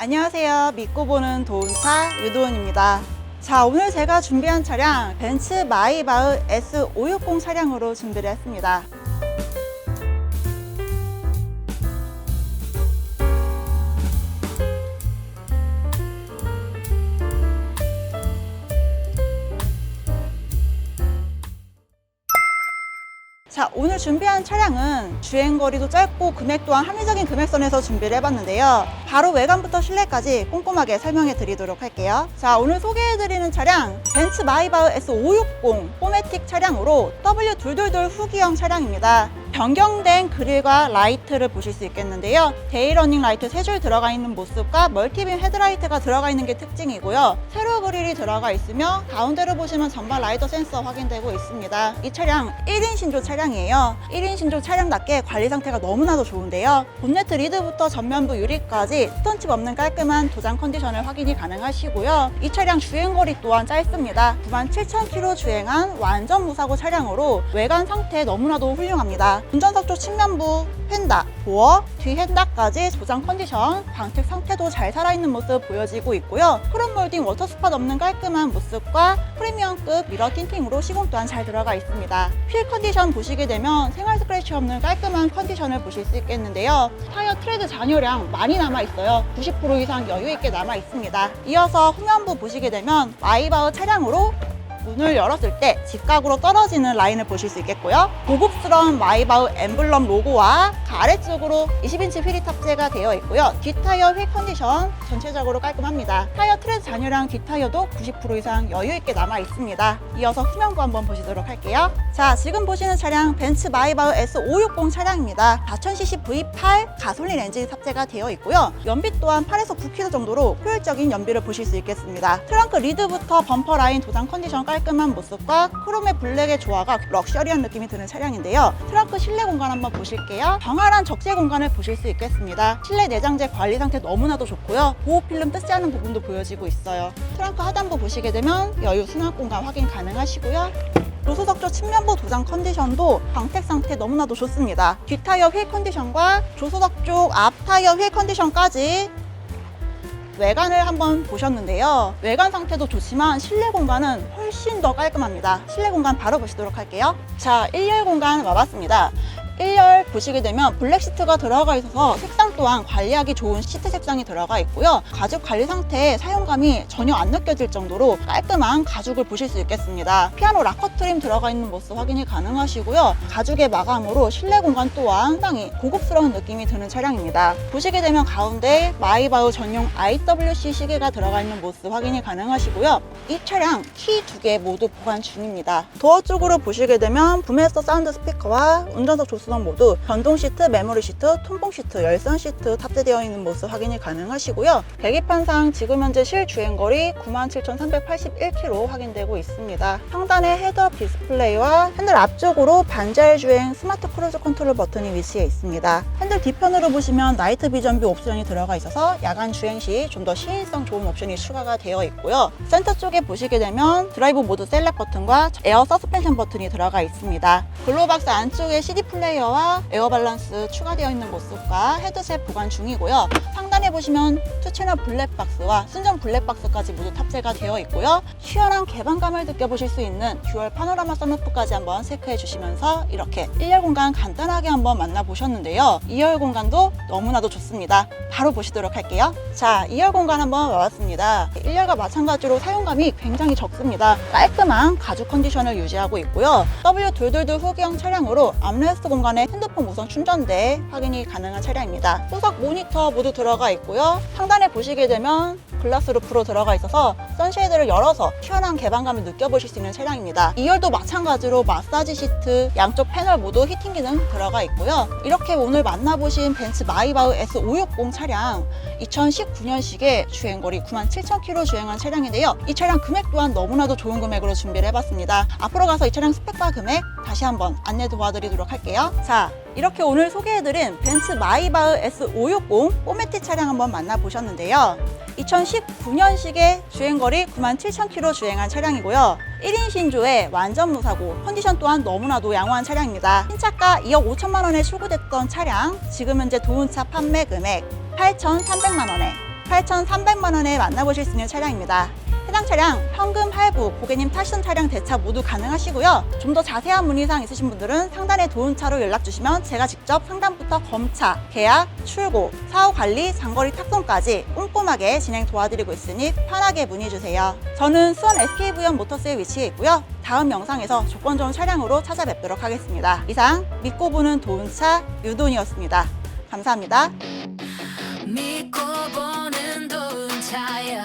안녕하세요. 믿고 보는 도운차 유도원입니다. 자, 오늘 제가 준비한 차량 벤츠 마이바흐 S560 차량으로 준비를 했습니다. 자, 오늘 준비한 차량은 주행거리도 짧고 금액 또한 합리적인 금액선에서 준비를 해봤는데요. 바로 외관부터 실내까지 꼼꼼하게 설명해 드리도록 할게요. 자, 오늘 소개해 드리는 차량 벤츠 마이바흐 S560 포매틱 차량으로 W222 후기형 차량입니다. 변경된 그릴과 라이트를 보실 수 있겠는데요. 데이러닝 라이트 3줄 들어가 있는 모습과 멀티빔 헤드라이트가 들어가 있는 게 특징이고요. 세로 그릴이 들어가 있으며 가운데로 보시면 전방 라이더 센서 확인되고 있습니다. 이 차량 1인 신조 차량이에요. 1인 신조 차량답게 관리 상태가 너무나도 좋은데요. 본네트 리드부터 전면부 유리까지 스톤칩 없는 깔끔한 도장 컨디션을 확인이 가능하시고요. 이 차량 주행거리 또한 짧습니다. 97,000km 주행한 완전 무사고 차량으로 외관 상태 너무나도 훌륭합니다. 운전석 쪽 측면부 펜다, 도어, 뒤 핸다까지 도장 컨디션, 광택 상태도 잘 살아있는 모습 보여지고 있고요. 크롬 몰딩 워터 스팟 없는 깔끔한 모습과 프리미엄급 미러 틴팅으로 시공 또한 잘 들어가 있습니다. 휠 컨디션 보시게 되면 생활 스크래치 없는 깔끔한 컨디션을 보실 수 있겠는데요. 타이어 트레드 잔여량 많이 남아 있어요. 90% 이상 여유 있게 남아 있습니다. 이어서 후면부 보시게 되면 마이바흐 차량으로 문을 열었을 때 직각으로 떨어지는 라인을 보실 수 있겠고요. 고급스러운 마이바흐 엠블럼 로고와 아래쪽으로 20인치 휠이 탑재가 되어 있고요. 뒷타이어 휠 컨디션 전체적으로 깔끔합니다. 타이어 트레드 잔여량 뒷타이어도 90% 이상 여유 있게 남아 있습니다. 이어서 후면부 한번 보시도록 할게요. 자, 지금 보시는 차량 벤츠 마이바흐 S560 차량입니다. 4000cc V8 가솔린 엔진이 탑재가 되어 있고요. 연비 또한 8에서 9km 정도로 효율적인 연비를 보실 수 있겠습니다. 트렁크 리드부터 범퍼 라인 도장 컨디션 깔끔한 모습과 크롬의 블랙의 조화가 럭셔리한 느낌이 드는 차량인데요. 트렁크 실내 공간 한번 보실게요. 정활한 적재 공간을 보실 수 있겠습니다. 실내 내장재 관리 상태 너무나도 좋고요. 보호 필름 뜯지 않은 부분도 보여지고 있어요. 트렁크 하단부 보시게 되면 여유 수납 공간 확인 가능하시고요. 조수석 쪽 측면부 도장 컨디션도 광택 상태 너무나도 좋습니다. 뒷타이어 휠 컨디션과 조수석 쪽 앞 타이어 휠 컨디션까지 외관을 한번 보셨는데요. 외관 상태도 좋지만 실내 공간은 훨씬 더 깔끔합니다. 실내 공간 바로 보시도록 할게요. 자, 1열 공간 와봤습니다. 1열 보시게 되면 블랙 시트가 들어가 있어서 색상 또한 관리하기 좋은 시트 색상이 들어가 있고요. 가죽 관리 상태에 사용감이 전혀 안 느껴질 정도로 깔끔한 가죽을 보실 수 있겠습니다. 피아노 락커 트림 들어가 있는 모습 확인이 가능하시고요. 가죽의 마감으로 실내 공간 또한 상당히 고급스러운 느낌이 드는 차량입니다. 보시게 되면 가운데 마이바흐 전용 IWC 시계가 들어가 있는 모습 확인이 가능하시고요. 이 차량 키 두 개 모두 보관 중입니다. 도어 쪽으로 보시게 되면 부메스터 사운드 스피커와 운전석 조수 석 모두 전동 시트, 메모리 시트, 통풍 시트, 열선 시트 탑재되어 있는 모습 확인이 가능하시고요. 계기판상 지금 현재 실 주행거리 97,381km 확인되고 있습니다. 상단에 헤드업 디스플레이와 핸들 앞쪽으로 반자율 주행 스마트 크루즈 컨트롤 버튼이 위치해 있습니다. 핸들 뒤편으로 보시면 나이트 비전뷰 옵션이 들어가 있어서 야간 주행 시 좀 더 시인성 좋은 옵션이 추가가 되어 있고요. 센터 쪽에 보시게 되면 드라이브 모드 셀렉 버튼과 에어 서스펜션 버튼이 들어가 있습니다. 글로박스 안쪽에 CD 플레이어 와 에어 밸런스 추가되어 있는 모습과 헤드셋 보관 중이고요. 상단에 보시면 투 채널 블랙박스와 순정 블랙박스까지 모두 탑재가 되어 있고요. 시원한 개방감을 느껴보실 수 있는 듀얼 파노라마 선루프까지 한번 체크해 주시면서 이렇게 1열 공간 간단하게 한번 만나보셨는데요. 2열 공간도 너무나도 좋습니다. 바로 보시도록 할게요. 자, 2열 공간 한번 와봤습니다. 1열과 마찬가지로 사용감이 굉장히 적습니다. 깔끔한 가죽 컨디션을 유지하고 있고요. W222 후기형 차량으로 암레스트 공간 에 핸드폰 무선 충전대 확인이 가능한 차량입니다. 후석 모니터 모두 들어가 있고요. 상단에 보시게 되면 글라스 루프로 들어가 있어서 선쉐이드를 열어서 시원한 개방감을 느껴보실 수 있는 차량입니다. 2열도 마찬가지로 마사지 시트, 양쪽 패널 모두 히팅 기능 들어가 있고요. 이렇게 오늘 만나보신 벤츠 마이바흐 S560 차량 2019년식의 주행거리 97,000km 주행한 차량인데요. 이 차량 금액 또한 너무나도 좋은 금액으로 준비를 해봤습니다. 앞으로 가서 이 차량 스펙과 금액 다시 한번 안내 도와드리도록 할게요. 자, 이렇게 오늘 소개해드린 벤츠 마이바흐 S560 포매틱 차량 한번 만나보셨는데요. 2019년식의 주행거리 97,000km 주행한 차량이고요. 1인 신조의 완전 무사고 컨디션 또한 너무나도 양호한 차량입니다. 신차가 2억 5천만 원에 출고됐던 차량 지금 현재 도운차 판매 금액 8,300만 원에 18,300만 원에 만나보실 수 있는 차량입니다. 해당 차량 현금 할부, 고객님 타시던 차량 대차 모두 가능하시고요. 좀 더 자세한 문의사항 있으신 분들은 상단의 도움차로 연락 주시면 제가 직접 상담부터 검차, 계약, 출고, 사후 관리, 장거리 탁송까지 꼼꼼하게 진행 도와드리고 있으니 편하게 문의 주세요. 저는 수원 SK부연 모터스에 위치해 있고요. 다음 영상에서 조건 좋은 차량으로 찾아뵙도록 하겠습니다. 이상 믿고 보는 도움차 유돈이었습니다. 감사합니다. 믿고 보는 도차야